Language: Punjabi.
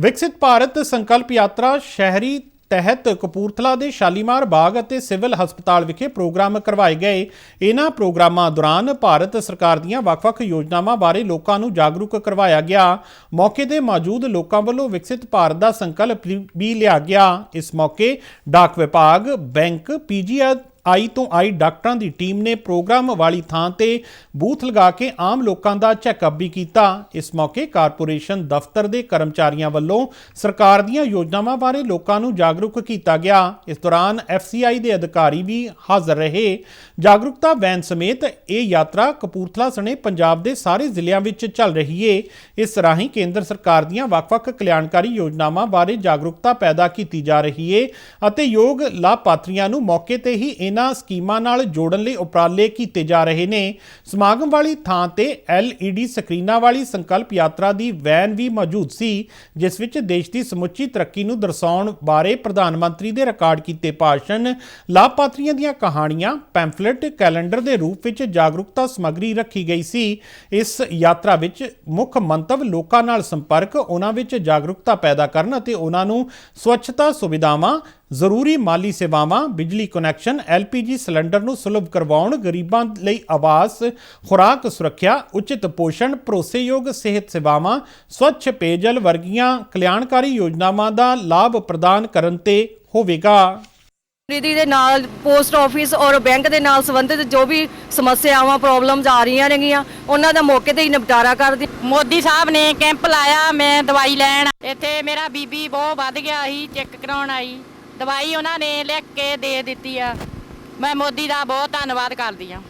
ਵਿਕਸਿਤ ਭਾਰਤ ਸੰਕਲਪ ਯਾਤਰਾ ਸ਼ਹਿਰੀ ਤਹਿਤ ਕਪੂਰਥਲਾ ਦੇ ਸ਼ਾਲੀਮਾਰ ਬਾਗ ਅਤੇ ਸਿਵਲ ਹਸਪਤਾਲ ਵਿਖੇ ਪ੍ਰੋਗਰਾਮ ਕਰਵਾਏ ਗਏ। ਇਹਨਾਂ ਪ੍ਰੋਗਰਾਮਾਂ ਦੌਰਾਨ ਭਾਰਤ ਸਰਕਾਰ ਦੀਆਂ ਵੱਖ-ਵੱਖ ਯੋਜਨਾਵਾਂ ਬਾਰੇ ਲੋਕਾਂ ਨੂੰ ਜਾਗਰੂਕ ਕਰਵਾਇਆ ਗਿਆ। ਮੌਕੇ ਤੇ ਮੌਜੂਦ ਲੋਕਾਂ ਵੱਲੋਂ ਵਿਕਸਿਤ ਭਾਰਤ ਦਾ ਸੰਕਲਪ ਵੀ ਲਿਆ ਗਿਆ। ਇਸ ਮੌਕੇ ਡਾਕ ਵਿਭਾਗ, ਬੈਂਕ ਪੀਜੀਆਈ ਆਈ ਤੋਂ ਆਈ ਡਾਕਟਰਾਂ ਦੀ ਟੀਮ ਨੇ ਪ੍ਰੋਗਰਾਮ ਵਾਲੀ ਥਾਂ ਤੇ ਬੂਥ ਲਗਾ ਕੇ ਆਮ ਲੋਕਾਂ ਦਾ ਚੈੱਕਅਪ ਵੀ ਕੀਤਾ। ਇਸ ਮੌਕੇ ਕਾਰਪੋਰੇਸ਼ਨ ਦਫ਼ਤਰ ਦੇ ਕਰਮਚਾਰੀਆਂ ਵੱਲੋਂ ਸਰਕਾਰ ਦੀਆਂ ਯੋਜਨਾਵਾਂ ਬਾਰੇ ਲੋਕਾਂ ਨੂੰ ਜਾਗਰੂਕ ਕੀਤਾ ਗਿਆ। ਇਸ ਦੌਰਾਨ ਐਫਸੀਆਈ ਦੇ ਅਧਿਕਾਰੀ ਵੀ ਹਾਜ਼ਰ ਰਹੇ। ਜਾਗਰੂਕਤਾ ਵੈਨ ਸਮੇਤ ਇਹ ਯਾਤਰਾ ਕਪੂਰਥਲਾ ਸਣੇ ਪੰਜਾਬ ਦੇ ਸਾਰੇ ਜ਼ਿਲ੍ਹਿਆਂ ਵਿੱਚ ਚੱਲ ਰਹੀ ਏ। ਇਸ ਰਾਹੀਂ ਕੇਂਦਰ ਸਰਕਾਰ ਦੀਆਂ ਵੱਖ-ਵੱਖ ਕਲਿਆਣਕਾਰੀ ਯੋਜਨਾਵਾਂ ਬਾਰੇ ਜਾਗਰੂਕਤਾ ਪੈਦਾ ਕੀਤੀ ਜਾ ਰਹੀ ਏ ਅਤੇ ਯੋਗ ਲਾਭਪਾਤਰੀਆਂ ਨੂੰ ਮੌਕੇ ਤੇ ਹੀ ਇਹਨਾਂ ਸਕੀਮਾਂ ਨਾਲ ਜੋੜਨ ਲਈ ਉਪਰਾਲੇ ਕੀਤੇ ਜਾ ਰਹੇ ਨੇ। ਸਮਾਗਮ ਵਾਲੀ ਥਾਂ ਤੇ LED ਸਕਰੀਨਾਂ ਵਾਲੀ ਸੰਕਲਪ ਯਾਤਰਾ ਦੀ ਵੈਨ ਵੀ ਮੌਜੂਦ ਸੀ, ਜਿਸ ਵਿੱਚ ਦੇਸ਼ ਦੀ ਸਮੁੱਚੀ ਤਰੱਕੀ ਨੂੰ ਦਰਸਾਉਣ ਬਾਰੇ ਪ੍ਰਧਾਨ ਮੰਤਰੀ ਦੇ ਰਿਕਾਰਡ ਕੀਤੇ ਭਾਸ਼ਣ, ਲਾਭਪਾਤਰੀਆਂ ਦੀਆਂ ਕਹਾਣੀਆਂ, ਪੈਂਫਲੇਟ, ਕੈਲੰਡਰ ਦੇ ਰੂਪ ਵਿੱਚ ਜਾਗਰੂਕਤਾ ਸਮੱਗਰੀ ਰੱਖੀ ਗਈ ਸੀ। ਇਸ ਯਾਤਰਾ ਵਿੱਚ ਮੁੱਖ ਮੰਤਵ ਲੋਕਾਂ ਨਾਲ ਸੰਪਰਕ, ਉਹਨਾਂ ਵਿੱਚ ਜਾਗਰੂਕਤਾ ਪੈਦਾ ਕਰਨ ਅਤੇ ਉਹਨਾਂ ਨੂੰ ਸਵੱਛਤਾ ਸੁਵਿਧਾਵਾਂ ਜ਼ਰੂਰੀ ਮਾਲੀ ਸੇਵਾਵਾਂ ਬਿਜਲੀ ਕਨੈਕਸ਼ਨ ਐਲਪੀਜੀ ਸਿਲੰਡਰ ਨੂੰ ਸੁਲਭ ਕਰਵਾਉਣ ਗਰੀਬਾਂ ਲਈ ਆਵਾਸ ਖੁਰਾਕ ਸੁਰੱਖਿਆ ਉਚਿਤ ਪੋਸ਼ਣ ਭਰੋਸੇਯੋਗ ਸਿਹਤ ਸੇਵਾਵਾਂ ਸਵੱਛ ਪੇਜਲ ਵਰਗੀਆਂ ਕਲਿਆਣਕਾਰੀ ਯੋਜਨਾਵਾਂ ਦਾ ਲਾਭ ਪ੍ਰਦਾਨ ਕਰਨ ਤੇ ਹੋਵੇਗਾ। ਨੀਤੀ ਦੇ ਨਾਲ ਪੋਸਟ ਆਫਿਸ ਔਰ ਬੈਂਕ ਦੇ ਨਾਲ ਸੰਬੰਧਿਤ ਜੋ ਵੀ ਸਮੱਸਿਆਵਾਂ ਪ੍ਰੋਬਲਮਸ ਆ ਰਹੀਆਂ ਨੇਗੀਆਂ ਉਹਨਾਂ ਦਾ ਮੌਕੇ ਤੇ ਹੀ ਨਿਪਟਾਰਾ ਕਰਦੀ ਮੋਦੀ ਸਾਹਿਬ ਨੇ ਕੈਂਪ ਲਾਇਆ ਮੈਂ ਦਵਾਈ ਲੈਣ। ਇੱਥੇ ਮੇਰਾ ਬੀਬੀ ਬਹੁਤ ਵੱਧ ਗਿਆ ਸੀ ਚੈੱਕ ਕਰਾਉਣ ਆਈ। ਦਵਾਈ ਉਹਨਾਂ ਨੇ ਲਿਖ ਕੇ ਦੇ ਦਿੱਤੀ ਆ। ਮੈਂ ਮੋਦੀ ਦਾ ਬਹੁਤ ਧੰਨਵਾਦ ਕਰਦੀ ਆ।